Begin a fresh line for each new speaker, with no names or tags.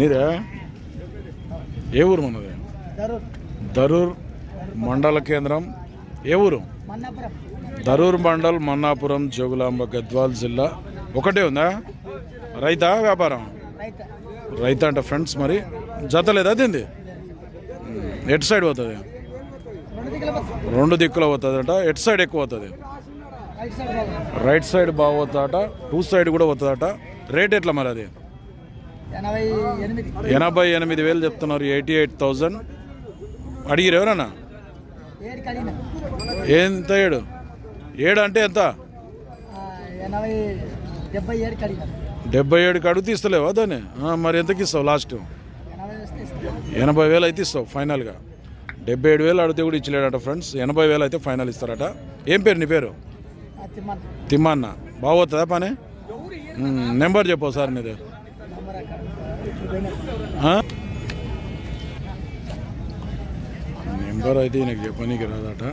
నీదే ఏ ఊరు మనది
దరూర్
దరూర్ మండల కేంద్రం ఏ ఊరు దరూర్ మండల్ మన్నాపురం జోగులాంబ గద్వాల్ జిల్లా ఒకటే ఉందా రైతా వ్యాపారం రైతా అంట ఫ్రెండ్స్ మరి జత లేదా దీంది ఎటు సైడ్ పోతుంది
రెండు దిక్కుల బస్
రెండు దిక్కులు పోతుంది అంట ఎటు సైడ్ ఎక్కువ పోతుంది
రైట్ సైడ్ బాబు
రైట్ సైడ్ బాగా పోతుందట టూ సైడ్ కూడా పోతుందట రేట్ ఎట్లా మరి అది
ఎనభై ఎనిమిది.
వేలు చెప్తున్నారు ఎయిటీ ఎయిట్ థౌజండ్. అడిగిరు ఎవరన్నా? ఎంత ఏడు? ఏడు అంటే ఎంత?
డెబ్బై
ఏడుకి అడుగు తీస్తలేవా దాన్ని? మరి ఎంతకి ఇస్తావు లాస్ట్?
ఎనభై
వేలు అయితే ఇస్తావు ఫైనల్గా. డెబ్బై ఏడు వేలు అడిగితే కూడా ఇచ్చలేడట ఫ్రెండ్స్. ఎనభై వేలు అయితే ఫైనల్ ఇస్తారట. ఏం పేరు నీ పేరు? తిమ్మన్న. బాగోతుందా పని? నెంబర్ చెప్పు సార్ నీది? నెంబర్ అయితే నాకు చెప్పనీకి రాదట